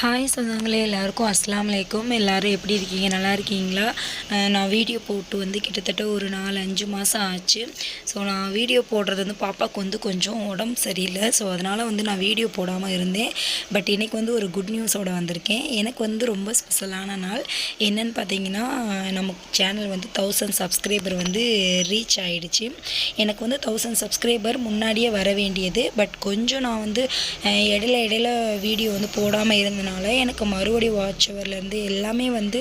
Hi சொந்தங்களே எல்லாருக்கும் அஸ்ஸலாமு அலைக்கும். எல்லோரும் எப்படி இருக்கீங்க? நல்லா இருக்கீங்களா? நான் வீடியோ போட்டு வந்து கிட்டத்தட்ட ஒரு நாலு அஞ்சு மாதம் ஆச்சு. ஸோ நான் வீடியோ போடுறது வந்து பாப்பாவுக்கு வந்து கொஞ்சம் உடம்பு சரியில்லை. ஸோ அதனால் வந்து நான் வீடியோ போடாமல் இருந்தேன். பட் இன்றைக்கி வந்து ஒரு குட் நியூஸோட வந்திருக்கேன். எனக்கு வந்து ரொம்ப ஸ்பெஷலான நாள். என்னென்னு பார்த்தீங்கன்னா நம்ம சேனல் வந்து தௌசண்ட் சப்ஸ்கிரைபர் வந்து ரீச் ஆகிடுச்சு எனக்கு வந்து தௌசண்ட் சப்ஸ்கிரைபர் முன்னாடியே வர வேண்டியது. பட் கொஞ்சம் நான் வந்து இடையில இடையில வீடியோ வந்து போடாமல் இருந்தேன் இருந்தனால எனக்கு மறுபடி வாட்ச் ஹவர்லேருந்து எல்லாமே வந்து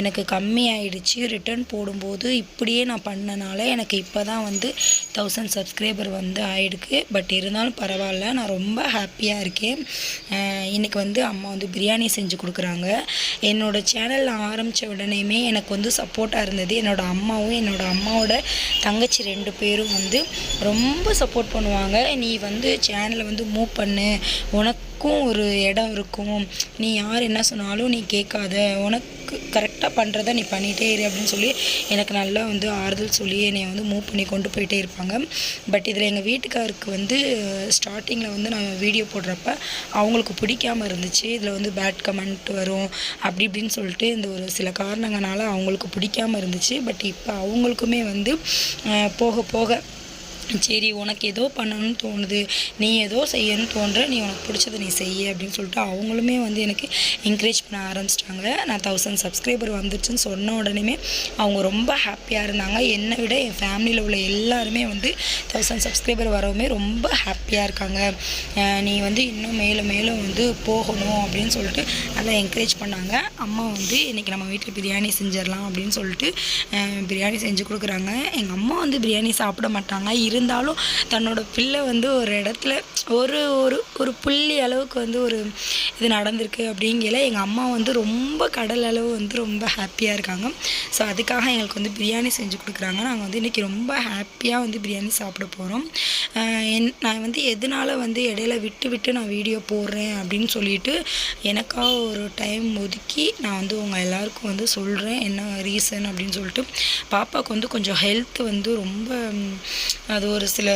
எனக்கு கம்மியாயிடுச்சு. ரிட்டர்ன் போடும்போது இப்படியே நான் பண்ணனால எனக்கு இப்போ தான் வந்து தௌசண்ட் சப்ஸ்கிரைபர் வந்து ஆயிடுக்கு. பட் இருந்தாலும் பரவாயில்ல நான் ரொம்ப ஹாப்பியாக இருக்கேன். இன்றைக்கி வந்து அம்மா வந்து பிரியாணி செஞ்சு கொடுக்குறாங்க. என்னோடய சேனல் ஆரம்பித்த உடனேயுமே எனக்கு வந்து சப்போர்ட்டாக இருந்தது. என்னோடய அம்மாவும் என்னோடய அம்மாவோட தங்கச்சி ரெண்டு பேரும் வந்து ரொம்ப சப்போர்ட் பண்ணுவாங்க. நீ வந்து சேனலை வந்து மூவ் பண்ணு. உனக்கும் ஒரு இடம் இருக்கும். நீ யார் என்ன சொன்னாலும் நீ கேட்காத. உனக்கு கரெக்டாக பண்ணுறத நீ பண்ணிகிட்டே இரு அப்படின்னு சொல்லி எனக்கு நல்லா வந்து ஆறுதல் சொல்லி என்னை வந்து மூவ் பண்ணி கொண்டு போயிட்டே இருப்பாங்க. பட் இதில் எங்கள் வீட்டுக்காருக்கு வந்து ஸ்டார்டிங்கில் வந்து நான் வீடியோ போடுறப்ப அவங்களுக்கு பிடிக்காம இருந்துச்சு. இதில் வந்து பேட் கமெண்ட் வரும் அப்படி இப்படின்னு சொல்லிட்டு இந்த ஒரு சில காரணங்களால் அவங்களுக்கு பிடிக்காம இருந்துச்சு. பட் இப்போ அவங்களுக்குமே வந்து போக போக சரி உனக்கு ஏதோ பண்ணணும்னு தோணுது நீ ஏதோ செய்யணும்னு தோன்ற நீ உனக்கு பிடிச்சதை நீ செய்ய அப்படின்னு சொல்லிட்டு அவங்களுமே வந்து எனக்கு என்கரேஜ் பண்ண ஆரம்பிச்சிட்டாங்க. நான் தௌசண்ட் சப்ஸ்கிரைபர் வந்துருச்சுன்னு சொன்ன உடனே அவங்க ரொம்ப ஹாப்பியாக இருந்தாங்க. என்னை விட என் ஃபேமிலியில் உள்ள எல்லாருமே வந்து தௌசண்ட் சப்ஸ்கிரைபர் வரவுமே ரொம்ப ஹாப்பியாக இருக்காங்க. நீ வந்து இன்னும் மேலும் மேலும் வந்து போகணும் அப்படின்னு சொல்லிட்டு நல்லா என்கரேஜ் பண்ணாங்க. அம்மா வந்து இன்றைக்கி நம்ம வீட்டில் பிரியாணி செஞ்சிடலாம் அப்படின்னு சொல்லிட்டு பிரியாணி செஞ்சு கொடுக்குறாங்க. எங்கள் அம்மா வந்து பிரியாணி சாப்பிட மாட்டாங்க. இருந்தாலும் தன்னோட பிள்ளை வந்து ஒரு இடத்துல ஒரு ஒரு ஒரு புள்ளி அளவுக்கு வந்து ஒரு இது நடந்திருக்கு அப்படிங்கல எங்கள் அம்மா வந்து ரொம்ப கடல் அளவு வந்து ரொம்ப ஹாப்பியாக இருக்காங்க. ஸோ அதுக்காக எங்களுக்கு வந்து பிரியாணி செஞ்சு கொடுக்குறாங்க. நாங்கள் வந்து இன்றைக்கி ரொம்ப ஹாப்பியாக வந்து பிரியாணி சாப்பிட போகிறோம் என் நான் வந்து எதனால் வந்து இடையில விட்டு விட்டு நான் வீடியோ போடுறேன் அப்படின்னு சொல்லிட்டு எனக்காக ஒரு டைம் ஒதுக்கி நான் வந்து உங்கள் எல்லாருக்கும் வந்து சொல்கிறேன் என்ன ரீசன் அப்படின்னு சொல்லிட்டு. பாப்பாவுக்கு வந்து கொஞ்சம் ஹெல்த் வந்து ரொம்ப அது ஒரு சில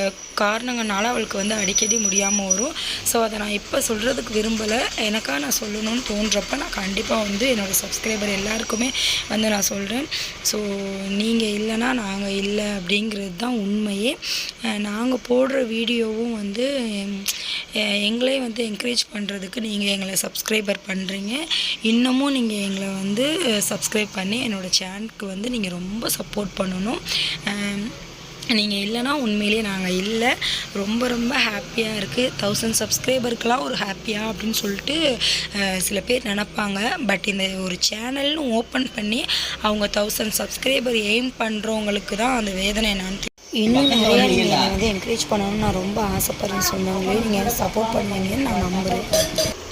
காரணங்கள்னால அவளுக்கு வந்து அடிக்கடி முடியாமல் வரும். ஸோ அதை நான் இப்போ சொல்கிறதுக்கு விரும்பலை. எனக்காக நான் சொல்லணும்னு தோன்றப்ப நான் கண்டிப்பாக வந்து என்னோடய சப்ஸ்கிரைபர் எல்லாருக்குமே வந்து நான் சொல்கிறேன் ஸோ நீங்கள் இல்லைன்னா நாங்கள் இல்லை அப்படிங்கிறது தான் உண்மையே. நாங்கள் போடுற வீடியோவும் வந்து எங்களே வந்து என்கரேஜ் பண்ணுறதுக்கு நீங்கள் எங்களை சப்ஸ்கிரைபர் பண்ணுறீங்க இன்னமும் நீங்கள் எங்களை வந்து சப்ஸ்கிரைப் பண்ணி என்னோடய சேனலுக்கு வந்து நீங்கள் ரொம்ப சப்போர்ட் பண்ணணும். நீங்கள் இல்லைன்னா உண்மையிலேயே நாங்கள் இல்லை. ரொம்ப ரொம்ப ஹாப்பியாக இருக்குது தௌசண்ட் சப்ஸ்கிரைபருக்கெலாம் ஒரு ஹாப்பியாக அப்படின்னு சொல்லிட்டு சில பேர் நினப்பாங்க. பட் இந்த ஒரு சேனல்னு ஓப்பன் பண்ணி அவங்க தௌசண்ட் சப்ஸ்கிரைபர் எய்ம் பண்ணுறவங்களுக்கு தான் அந்த வேதனை என்னன்னு இன்னும் நிறையா நீங்கள் வந்து என்கரேஜ் பண்ணணும்னு நான் ரொம்ப ஆசைப்படுறேன் சொன்னவங்களே நீங்கள் சப்போர்ட் பண்ணுவீங்கன்னு நான் நம்புகிறேன்